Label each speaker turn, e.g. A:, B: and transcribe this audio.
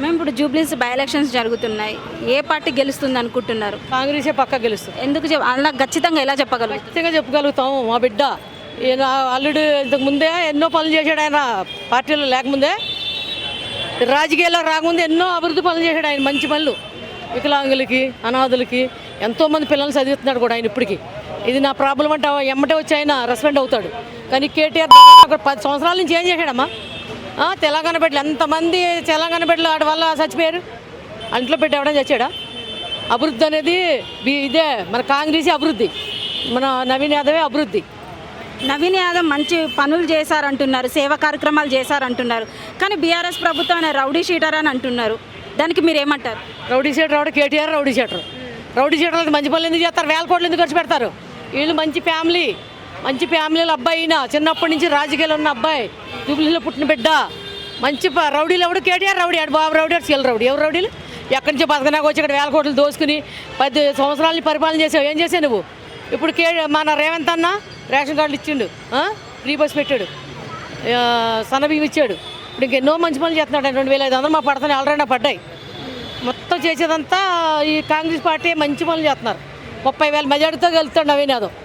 A: మేము ఇప్పుడు జూబ్లీస్ by elections జరుగుతున్నాయి. ఏ పార్టీ గెలుస్తుంది అనుకుంటున్నారు?
B: కాంగ్రెసే పక్క గెలుస్తుంది.
A: ఎందుకు చెప్ అలా ఖచ్చితంగా ఎలా చెప్పగలరు?
B: ఖచ్చితంగా చెప్పగలుగుతాం మా బిడ్డ. ఈయన అల్లుడు ఇంతకు ముందే ఎన్నో పనులు చేశాడు ఆయన పార్టీలో లేకముందే. రాజకీయాల్లో రాకముందే ఎన్నో అభివృద్ధి పనులు చేశాడు ఆయన మంచి పనులు. వికలాంగులకి అనాథులకి ఎంతోమంది పిల్లల్ని చదివిస్తున్నాడు కూడా ఆయన ఇప్పటికి. ఇది నా ప్రాబ్లం అంటే ఎమ్మటే వచ్చి ఆయన రెస్పెండ్ అవుతాడు. కానీ కేటీఆర్ పది సంవత్సరాల నుంచి ఏం చేశాడమ్మా? తెలంగాణ బిడ్డలు ఎంతమంది తెలంగాణ బిడ్డలు వాడి వల్ల చచ్చిపోయారు? అంట్లో పెట్టి ఎవడని చచ్చాడా? అభివృద్ధి అనేది ఇదే మన కాంగ్రెస్ అభివృద్ధి మన నవీన్ యాదవే అభివృద్ధి.
A: నవీన్ యాదవ్ మంచి పనులు చేశారంటున్నారు సేవా కార్యక్రమాలు చేశారంటున్నారు కానీ బీఆర్ఎస్ ప్రభుత్వం ఆయన రౌడీ షీటర్ అని అంటున్నారు. దానికి మీరు ఏమంటారు
B: rowdy sheeter rowdy KTR rowdy sheeter. Rowdy షీటర్లు మంచి పనులు ఎందుకు చేస్తారు? వేల కోట్లు ఎందుకు ఖర్చు పెడతారు? వీళ్ళు మంచి ఫ్యామిలీ. మంచి ఫ్యామిలీలో అబ్బాయి ఈయన. చిన్నప్పటి నుంచి రాజకీయాలు ఉన్న అబ్బాయి. జూబ్లీలో పుట్టిన బిడ్డ. మంచి రౌడీలు ఎవడు? కేటీఆర్ రౌడీ. ఆడు బాబు రౌడీ ఆడు సీల్ రౌడీ. ఎవరు రౌడీలు? ఎక్కడి నుంచి బతకనాకు వచ్చి ఇక్కడ వేల కోట్లు దోసుకుని పది సంవత్సరాలని పరిపాలన చేసావు? ఏం చేసావు నువ్వు? ఇప్పుడు కే మన రేవంత్ అన్న రేషన్ కార్డులు ఇచ్చిండు. ఫ్రీ బస్ పెట్టాడు. ఆ, సన్నబియ్యం ఇచ్చాడు. ఇప్పుడు ఇంకెన్నో మంచి పనులు చేస్తున్నాడు. రెండు వేల ఐదు వందలు మా పడతానే ఆల్రెడీ పడ్డాయి. మొత్తం చేసేదంతా ఈ కాంగ్రెస్ పార్టీ మంచి పనులు చేస్తున్నారు. ముప్పై వేల మెజార్టీతో గెలుస్తాడు నవీన్ యాదవ్.